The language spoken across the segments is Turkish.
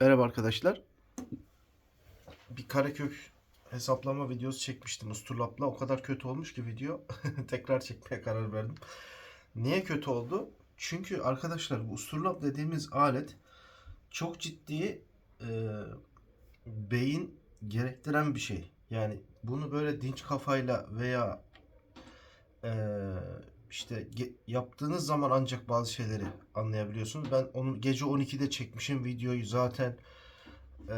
Merhaba arkadaşlar. Bir karekök hesaplama videosu çekmiştim Usturlap'la. O kadar kötü olmuş ki video. Tekrar çekmeye karar verdim. Niye kötü oldu? Çünkü arkadaşlar bu Usturlap dediğimiz alet çok ciddi e, beyin gerektiren bir şey. Yani bunu böyle dinç kafayla veya e, işte yaptığınız zaman ancak bazı şeyleri anlayabiliyorsunuz. Ben onu gece 12'de çekmişim videoyu zaten eee,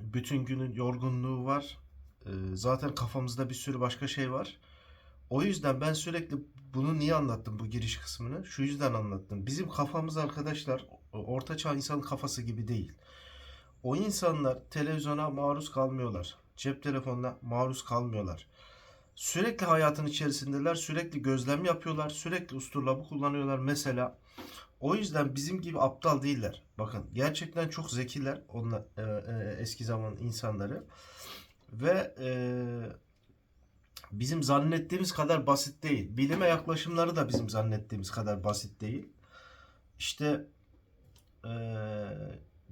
bütün günün yorgunluğu var. Eee, zaten kafamızda bir sürü başka şey var. O yüzden ben sürekli bunu niye anlattım bu giriş kısmını? Şu yüzden anlattım. Bizim kafamız arkadaşlar ortaçağ insanın kafası gibi değil. O insanlar televizyona maruz kalmıyorlar. Cep telefonuna maruz kalmıyorlar. Sürekli hayatın içerisindeler, sürekli gözlem yapıyorlar, sürekli usturlabı kullanıyorlar mesela. O yüzden bizim gibi aptal değiller. Bakın gerçekten çok zekiler onlar e, e, eski zaman insanları ve e, bizim zannettiğimiz kadar basit değil. Bilime yaklaşımları da bizim zannettiğimiz kadar basit değil. İşte e,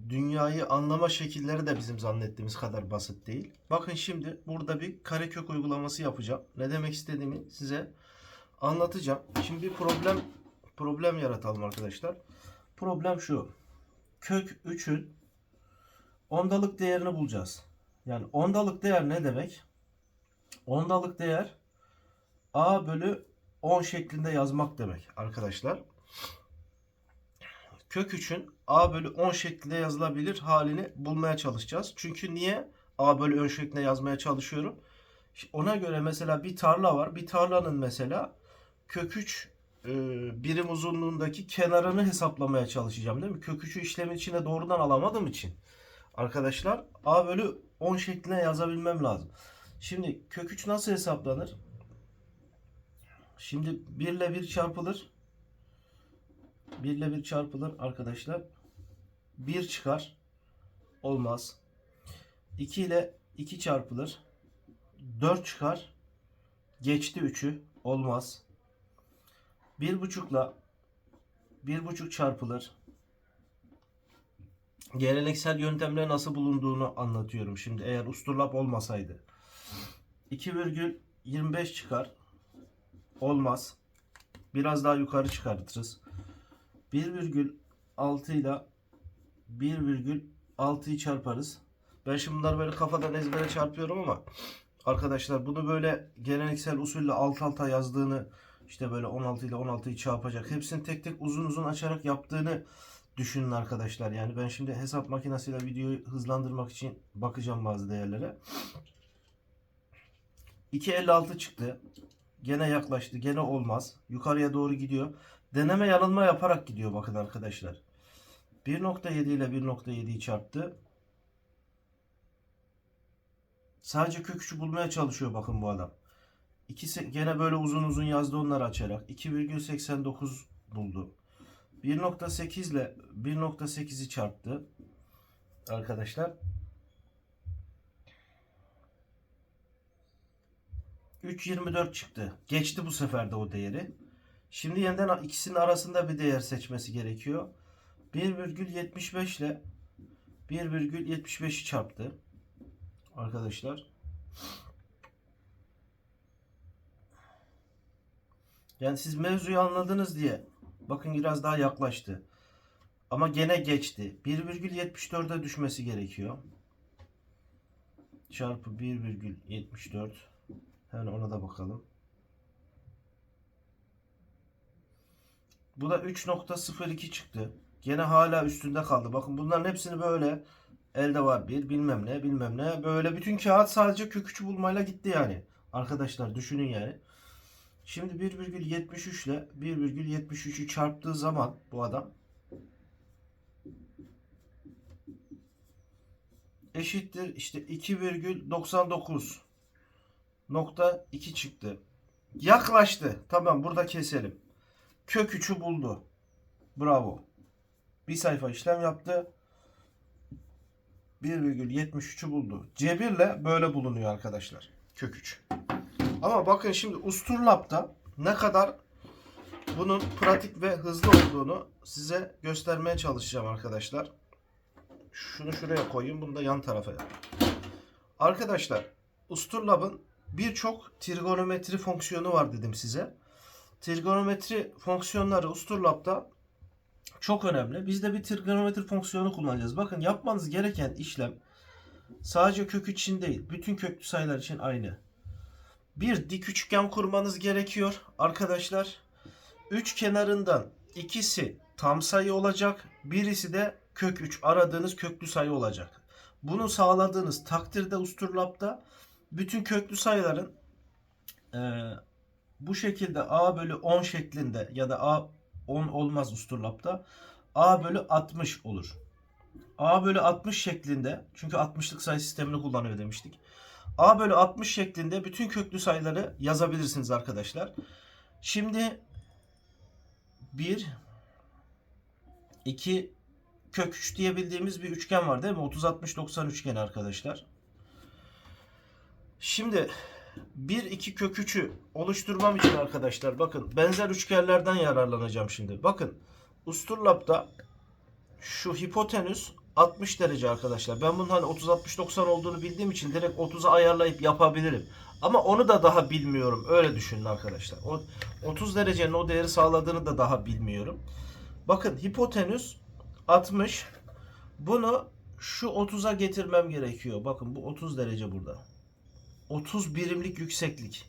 dünyayı anlama şekilleri de bizim zannettiğimiz kadar basit değil. Bakın şimdi burada bir karekök uygulaması yapacağım. Ne demek istediğimi size anlatacağım. Şimdi bir problem problem yaratalım arkadaşlar. Problem şu. Kök 3'ün ondalık değerini bulacağız. Yani ondalık değer ne demek? Ondalık değer a bölü 10 şeklinde yazmak demek arkadaşlar kök 3'ün a bölü 10 şeklinde yazılabilir halini bulmaya çalışacağız. Çünkü niye a bölü 10 şeklinde yazmaya çalışıyorum? Ona göre mesela bir tarla var. Bir tarlanın mesela kök 3 e, birim uzunluğundaki kenarını hesaplamaya çalışacağım değil mi? Kök 3'ü işlemin içine doğrudan alamadığım için arkadaşlar a bölü 10 şeklinde yazabilmem lazım. Şimdi kök 3 nasıl hesaplanır? Şimdi 1 ile 1 çarpılır. 1 ile 1 çarpılır arkadaşlar. 1 çıkar. Olmaz. 2 ile 2 çarpılır. 4 çıkar. Geçti 3'ü. Olmaz. 1,5 ile 1,5 çarpılır. Geleneksel yöntemle nasıl bulunduğunu anlatıyorum şimdi eğer usturlap olmasaydı. 2,25 çıkar. Olmaz. Biraz daha yukarı çıkartırız. 1,6 ile 1,6'yı çarparız. Ben şimdi bunları böyle kafadan ezbere çarpıyorum ama arkadaşlar bunu böyle geleneksel usulle alt alta yazdığını işte böyle 16 ile 16'yı çarpacak. Hepsini tek tek uzun uzun açarak yaptığını düşünün arkadaşlar. Yani ben şimdi hesap makinesiyle videoyu hızlandırmak için bakacağım bazı değerlere. 2.56 çıktı. Gene yaklaştı. Gene olmaz. Yukarıya doğru gidiyor. Deneme yanılma yaparak gidiyor bakın arkadaşlar. 1.7 ile 1.7'yi çarptı. Sadece kök üçü bulmaya çalışıyor bakın bu adam. İkisi gene böyle uzun uzun yazdı onları açarak. 2,89 buldu. 1.8 ile 1.8'i çarptı. Arkadaşlar. 3.24 çıktı. Geçti bu sefer de o değeri. Şimdi yeniden ikisinin arasında bir değer seçmesi gerekiyor. 1,75 ile 1,75'i çarptı. Arkadaşlar. Yani siz mevzuyu anladınız diye bakın biraz daha yaklaştı. Ama gene geçti. 1,74'e düşmesi gerekiyor. Çarpı 1,74 Hemen ona da bakalım. Bu da 3.02 çıktı. Gene hala üstünde kaldı. Bakın bunların hepsini böyle elde var bir bilmem ne bilmem ne. Böyle bütün kağıt sadece kök bulmayla gitti yani. Arkadaşlar düşünün yani. Şimdi 1,73 ile 1,73'ü çarptığı zaman bu adam eşittir işte 2,99 nokta 2 çıktı. Yaklaştı. Tamam burada keselim. Kök 3'ü buldu. Bravo. Bir sayfa işlem yaptı. 1,73'ü buldu. Cebirle böyle bulunuyor arkadaşlar. Kök 3. Ama bakın şimdi Usturlap'ta ne kadar bunun pratik ve hızlı olduğunu size göstermeye çalışacağım arkadaşlar. Şunu şuraya koyayım. Bunu da yan tarafa yap. Arkadaşlar Usturlab'ın birçok trigonometri fonksiyonu var dedim size. Trigonometri fonksiyonları Usturlab'da çok önemli. Biz de bir trigonometri fonksiyonu kullanacağız. Bakın yapmanız gereken işlem sadece kök için değil. Bütün köklü sayılar için aynı. Bir dik üçgen kurmanız gerekiyor arkadaşlar. Üç kenarından ikisi tam sayı olacak. Birisi de kök 3 aradığınız köklü sayı olacak. Bunu sağladığınız takdirde Usturlab'da bütün köklü sayıların e, bu şekilde a bölü 10 şeklinde ya da a 10 olmaz Usturlab'da a bölü 60 olur. a bölü 60 şeklinde çünkü 60'lık sayı sistemini kullanıyor demiştik. a bölü 60 şeklinde bütün köklü sayıları yazabilirsiniz arkadaşlar. Şimdi 1 2 kök 3 diyebildiğimiz bir üçgen var değil mi? 30 60 90 üçgeni arkadaşlar. Şimdi 1 2 kök 3'ü oluşturmam için arkadaşlar bakın benzer üçgenlerden yararlanacağım şimdi. Bakın Usturlab'da şu hipotenüs 60 derece arkadaşlar. Ben bunun hani 30 60 90 olduğunu bildiğim için direkt 30'a ayarlayıp yapabilirim. Ama onu da daha bilmiyorum. Öyle düşünün arkadaşlar. O 30 derecenin o değeri sağladığını da daha bilmiyorum. Bakın hipotenüs 60. Bunu şu 30'a getirmem gerekiyor. Bakın bu 30 derece burada. 30 birimlik yükseklik.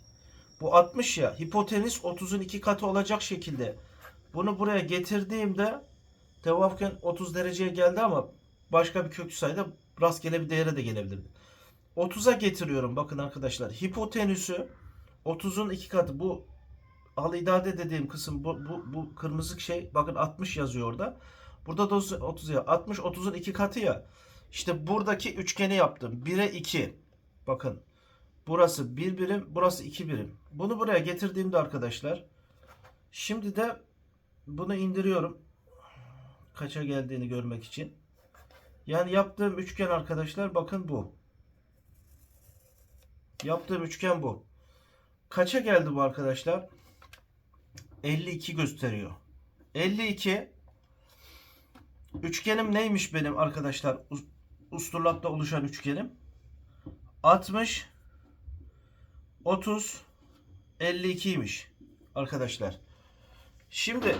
Bu 60 ya. Hipotenüs 30'un iki katı olacak şekilde. Bunu buraya getirdiğimde tevafken 30 dereceye geldi ama başka bir köklü sayıda rastgele bir değere de gelebilirdi. 30'a getiriyorum bakın arkadaşlar. Hipotenüsü 30'un iki katı. Bu al idade dediğim kısım bu, bu, bu kırmızı şey bakın 60 yazıyor orada. Burada da 30 ya. 60 30'un iki katı ya. İşte buradaki üçgeni yaptım. 1'e 2. Bakın. Burası 1 birim, burası 2 birim. Bunu buraya getirdiğimde arkadaşlar şimdi de bunu indiriyorum. Kaça geldiğini görmek için. Yani yaptığım üçgen arkadaşlar bakın bu. Yaptığım üçgen bu. Kaça geldi bu arkadaşlar? 52 gösteriyor. 52 Üçgenim neymiş benim arkadaşlar? Us- Usturlap'ta oluşan üçgenim. 60 30 52'ymiş arkadaşlar. Şimdi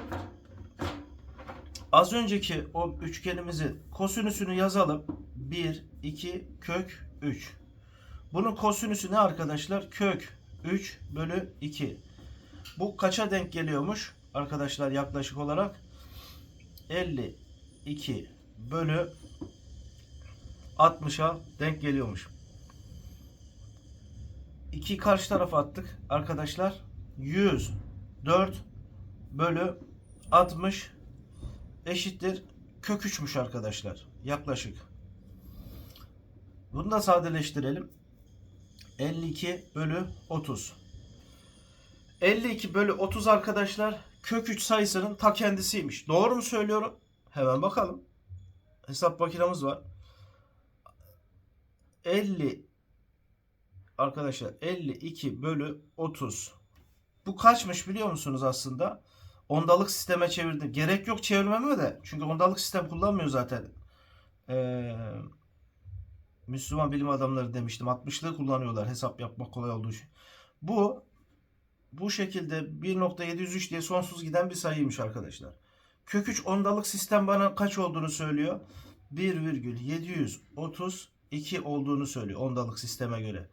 az önceki o üçgenimizi kosinüsünü yazalım. 1 2 kök 3. Bunun kosinüsü ne arkadaşlar? Kök 3 bölü 2. Bu kaça denk geliyormuş arkadaşlar yaklaşık olarak? 52 bölü 60'a denk geliyormuş. 2 karşı tarafa attık arkadaşlar. 104 bölü 60 eşittir kök 3'müş arkadaşlar. Yaklaşık. Bunu da sadeleştirelim. 52 bölü 30. 52 bölü 30 arkadaşlar kök 3 sayısının ta kendisiymiş. Doğru mu söylüyorum? Hemen bakalım. Hesap makinamız var. 50 arkadaşlar 52 bölü 30. Bu kaçmış biliyor musunuz aslında? Ondalık sisteme çevirdim. Gerek yok çevirmeme de. Çünkü ondalık sistem kullanmıyor zaten. Ee, Müslüman bilim adamları demiştim. 60'lığı kullanıyorlar hesap yapmak kolay olduğu için. Bu bu şekilde 1.703 diye sonsuz giden bir sayıymış arkadaşlar. Kök 3 ondalık sistem bana kaç olduğunu söylüyor. 1,732 olduğunu söylüyor ondalık sisteme göre.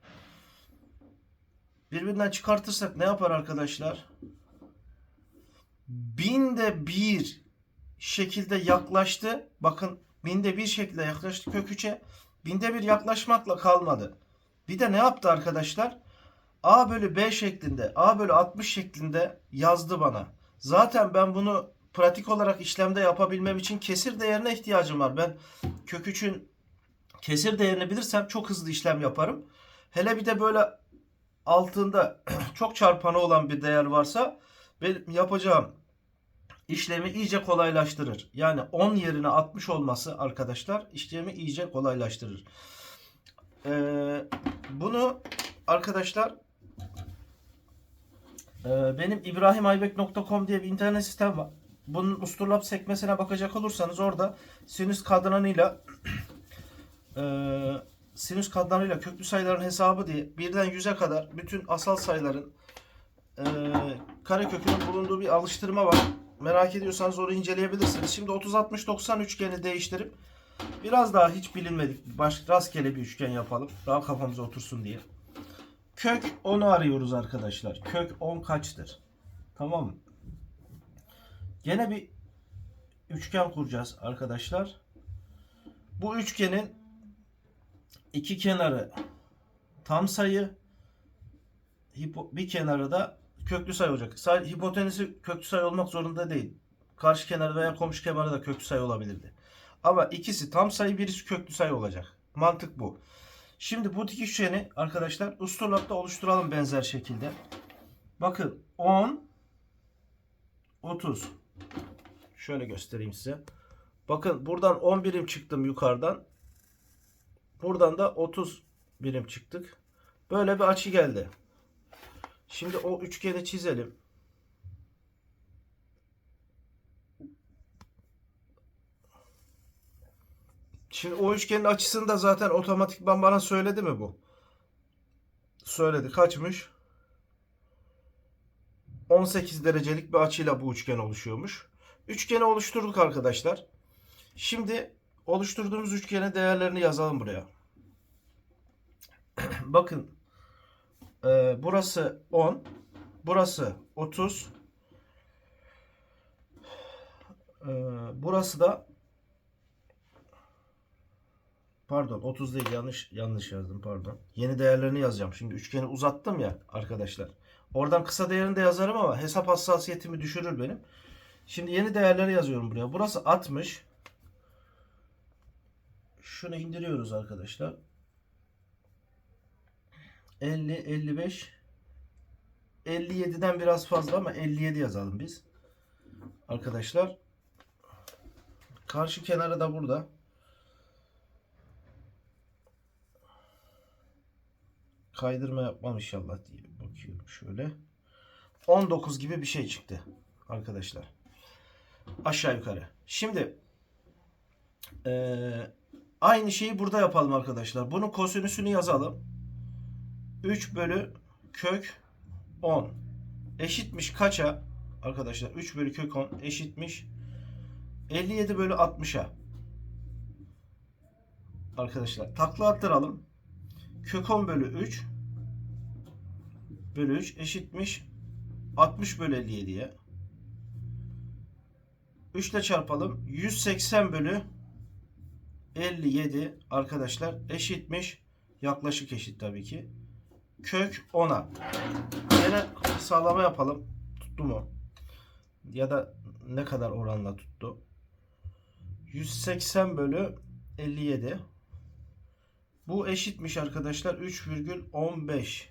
Birbirinden çıkartırsak ne yapar arkadaşlar? Binde bir şekilde yaklaştı. Bakın binde bir şekilde yaklaştı kök 3'e. Binde bir yaklaşmakla kalmadı. Bir de ne yaptı arkadaşlar? A bölü B şeklinde, A bölü 60 şeklinde yazdı bana. Zaten ben bunu pratik olarak işlemde yapabilmem için kesir değerine ihtiyacım var. Ben kök 3'ün kesir değerini bilirsem çok hızlı işlem yaparım. Hele bir de böyle altında çok çarpanı olan bir değer varsa benim yapacağım işlemi iyice kolaylaştırır. Yani 10 yerine 60 olması arkadaşlar işlemi iyice kolaylaştırır. Ee, bunu arkadaşlar e, benim ibrahimaybek.com diye bir internet sitem var. bunun usturlap sekmesine bakacak olursanız orada sinüs kadranıyla eee sinüs kadranıyla köklü sayıların hesabı diye birden 100'e kadar bütün asal sayıların eee karekökünün bulunduğu bir alıştırma var. Merak ediyorsanız onu inceleyebilirsiniz. Şimdi 30 60 90 üçgeni değiştirip biraz daha hiç bilinmedik baş, rastgele bir üçgen yapalım. Daha kafamıza otursun diye. Kök 10'u arıyoruz arkadaşlar. Kök 10 kaçtır? Tamam mı? Gene bir üçgen kuracağız arkadaşlar. Bu üçgenin iki kenarı tam sayı, bir kenarı da köklü sayı olacak. Hipotenüsü köklü sayı olmak zorunda değil. Karşı kenarı veya komşu kenarı da köklü sayı olabilirdi. Ama ikisi tam sayı, birisi köklü sayı olacak. Mantık bu. Şimdi bu dik üçgeni arkadaşlar usturlapta oluşturalım benzer şekilde. Bakın 10 30 Şöyle göstereyim size. Bakın buradan 10 birim çıktım yukarıdan. Buradan da 30 birim çıktık. Böyle bir açı geldi. Şimdi o üçgeni çizelim. Şimdi o üçgenin açısını da zaten otomatikman bana söyledi mi bu? Söyledi. Kaçmış? 18 derecelik bir açıyla bu üçgen oluşuyormuş. Üçgeni oluşturduk arkadaşlar. Şimdi oluşturduğumuz üçgenin değerlerini yazalım buraya. Bakın e, burası 10, burası 30, e, burası da pardon 30 değil yanlış yanlış yazdım pardon. Yeni değerlerini yazacağım. Şimdi üçgeni uzattım ya arkadaşlar. Oradan kısa değerini de yazarım ama hesap hassasiyetimi düşürür benim. Şimdi yeni değerleri yazıyorum buraya. Burası 60. Şunu indiriyoruz arkadaşlar. 50, 55, 57'den biraz fazla ama 57 yazalım biz. Arkadaşlar. Karşı kenarı da burada. Kaydırma yapmam inşallah diye bakıyorum şöyle. 19 gibi bir şey çıktı arkadaşlar. Aşağı yukarı. Şimdi eee, aynı şeyi burada yapalım arkadaşlar. Bunun kosinüsünü yazalım. 3 bölü kök 10 eşitmiş kaça? Arkadaşlar 3 bölü kök 10 eşitmiş 57 bölü 60'a. Arkadaşlar takla attıralım. Kök 10 bölü 3 bölü 3 eşitmiş 60 bölü 57'ye. 3 ile çarpalım. 180 bölü 57 arkadaşlar eşitmiş. Yaklaşık eşit tabii ki. Kök 10'a. Yine sağlama yapalım. Tuttu mu? Ya da ne kadar oranla tuttu? 180 bölü 57. Bu eşitmiş arkadaşlar 3,15.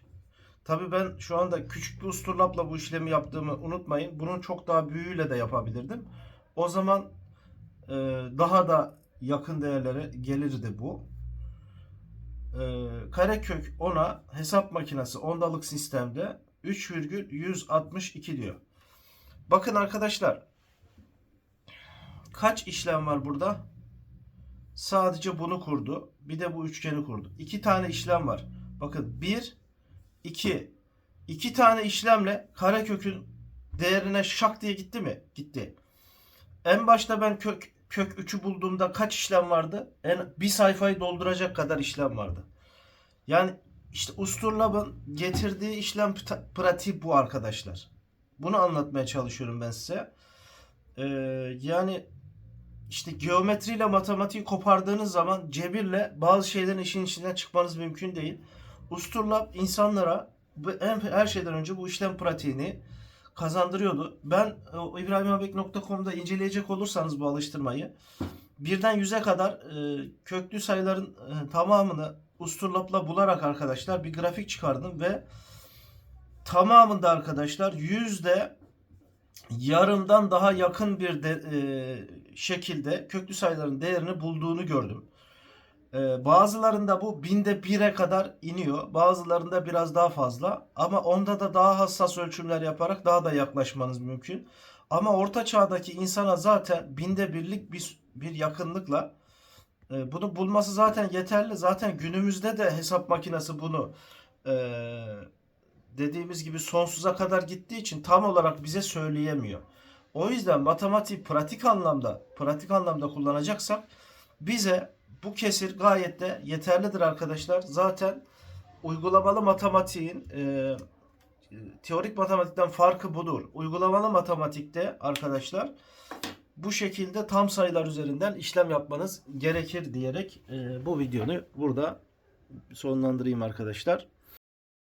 Tabii ben şu anda küçük bir usturlapla bu işlemi yaptığımı unutmayın. Bunun çok daha büyüğüyle de yapabilirdim. O zaman e, daha da yakın değerlere gelirdi bu. E, karekök 10'a hesap makinesi ondalık sistemde 3,162 diyor. Bakın arkadaşlar kaç işlem var burada? Sadece bunu kurdu. Bir de bu üçgeni kurdu. İki tane işlem var. Bakın 1, 2. İki tane işlemle karekökün değerine şak diye gitti mi? Gitti. En başta ben kök kök 3'ü bulduğumda kaç işlem vardı? En bir sayfayı dolduracak kadar işlem vardı. Yani işte Usturlab'ın getirdiği işlem pratiği bu arkadaşlar. Bunu anlatmaya çalışıyorum ben size. Ee, yani işte geometriyle matematiği kopardığınız zaman cebirle bazı şeylerin işin içinden çıkmanız mümkün değil. Usturlab insanlara her şeyden önce bu işlem pratiğini kazandırıyordu. Ben e, ibrahimabek.com'da inceleyecek olursanız bu alıştırmayı birden yüze kadar e, köklü sayıların e, tamamını usturlapla bularak arkadaşlar bir grafik çıkardım ve tamamında arkadaşlar yüzde yarımdan daha yakın bir de, e, şekilde köklü sayıların değerini bulduğunu gördüm. E, bazılarında bu binde bire kadar iniyor. Bazılarında biraz daha fazla. Ama onda da daha hassas ölçümler yaparak daha da yaklaşmanız mümkün. Ama orta çağdaki insana zaten binde birlik bir, bir yakınlıkla e, bunu bulması zaten yeterli. Zaten günümüzde de hesap makinesi bunu e, dediğimiz gibi sonsuza kadar gittiği için tam olarak bize söyleyemiyor. O yüzden matematik pratik anlamda pratik anlamda kullanacaksak bize bu kesir gayet de yeterlidir arkadaşlar. Zaten uygulamalı matematiğin e, teorik matematikten farkı budur. Uygulamalı matematikte arkadaşlar bu şekilde tam sayılar üzerinden işlem yapmanız gerekir diyerek e, bu videonu burada sonlandırayım arkadaşlar.